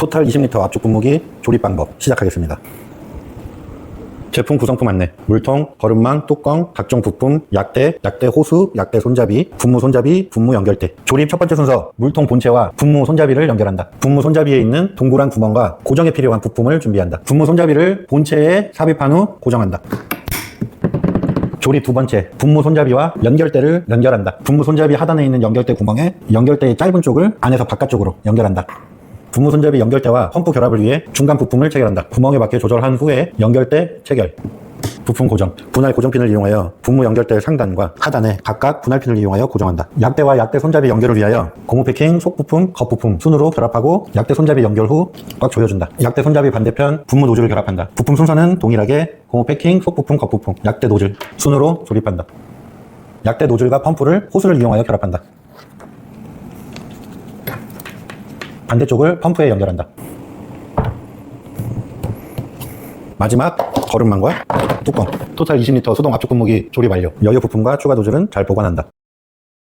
토탈 20리터 압축 분무기 조립 방법 시작하겠습니다. 제품 구성품 안내. 물통, 거름망, 뚜껑, 각종 부품, 약대, 약대 호수, 약대 손잡이, 분무 손잡이, 분무 연결대. 조립 첫 번째 순서. 물통 본체와 분무 손잡이를 연결한다. 분무 손잡이에 있는 동그란 구멍과 고정에 필요한 부품을 준비한다. 분무 손잡이를 본체에 삽입한 후 고정한다. 조립 두 번째, 분무 손잡이와 연결대를 연결한다. 분무 손잡이 하단에 있는 연결대 구멍에 연결대의 짧은 쪽을 안에서 바깥쪽으로 연결한다. 분무 손잡이 연결대와 펌프 결합을 위해 중간 부품을 체결한다. 구멍에 맞게 조절한 후에 연결대 체결. 부품 고정. 분할 고정핀을 이용하여 분무 연결대 상단과 하단에 각각 분할핀을 이용하여 고정한다. 약대와 약대 손잡이 연결을 위하여 고무 패킹, 속 부품, 겉 부품 순으로 결합하고 약대 손잡이 연결 후 꽉 조여준다. 약대 손잡이 반대편 분무 노즐을 결합한다. 부품 순서는 동일하게 고무 패킹, 속 부품, 겉 부품, 약대 노즐 순으로 조립한다. 약대 노즐과 펌프를 호스를 이용하여 결합한다. 반대쪽을 펌프에 연결한다. 마지막 거름망과 뚜껑. 토탈 20리터 수동 압축 분무기 조립 완료. 여유 부품과 추가 노즐은 잘 보관한다